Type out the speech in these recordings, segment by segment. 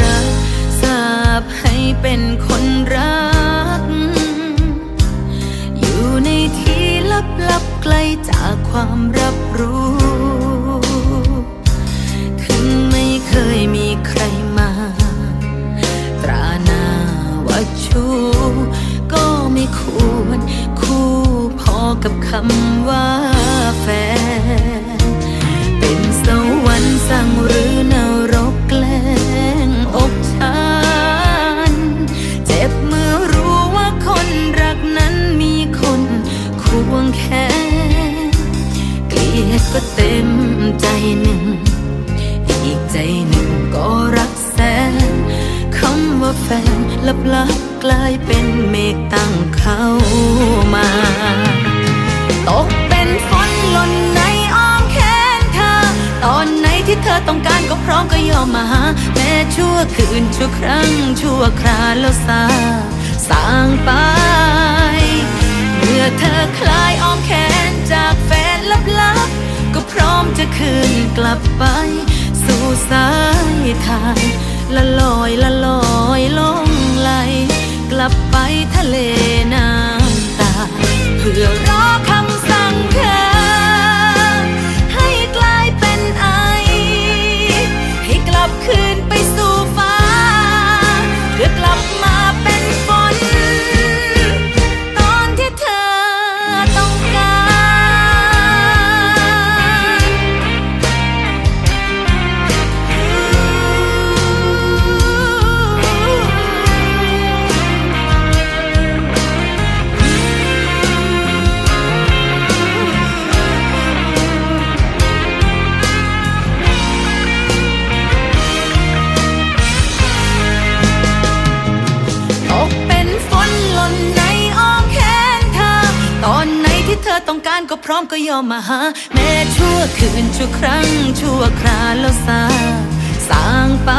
รักสาบให้เป็นคนรัก อยู่ในที่ลับๆไกลจากความรับรู้ ถึงไม่เคยมีใครมา ตราหน้าว่าชู้ก็ไม่ควรคู่พอกับคำว่า หนึ่ง อีกใจหนึ่งก็รักแสนคำว่าแฟนลับลับกลายเป็นเมฆตั้งเข้ามา ตกเป็นฝนหล่นในอ้อมแขนเธอ ตอนไหนที่เธอต้องการก็พร้อมก็ยอมมาหาแม้ชั่วคืนชั่วครั้ง ชั่วคราแล้วสาสางไป เมื่อเธอคลายอ้อมแขน กลับไป สู่สายทานละลอยละลอยลงไหล กลับไปทะเลน้ำตา เพื่อรอคำสั่งเธอให้กลายเป็นไอ ให้กลับคืน ต้องการก็พร้อมก็ยอมมาหา แม้ชั่วคืนชั่วครั้ง ชั่วคราแล้วสาสางไป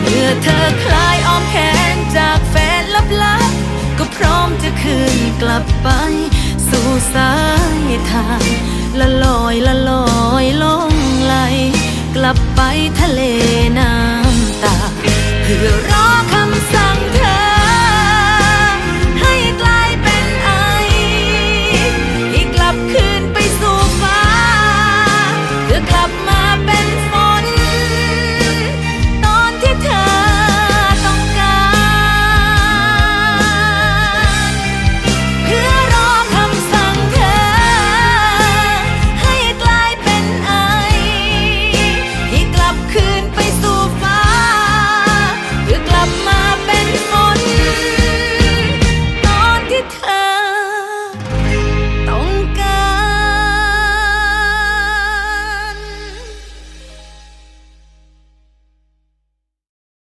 เมื่อเธอคลายอ้อมแขนจากแฟนลับลับก็พร้อมจะคืนกลับไป สู่สายทางละลอยละลอยล่องไหลกลับไปทะเลน้ำตาเพื่อรอคำสั่งเธอ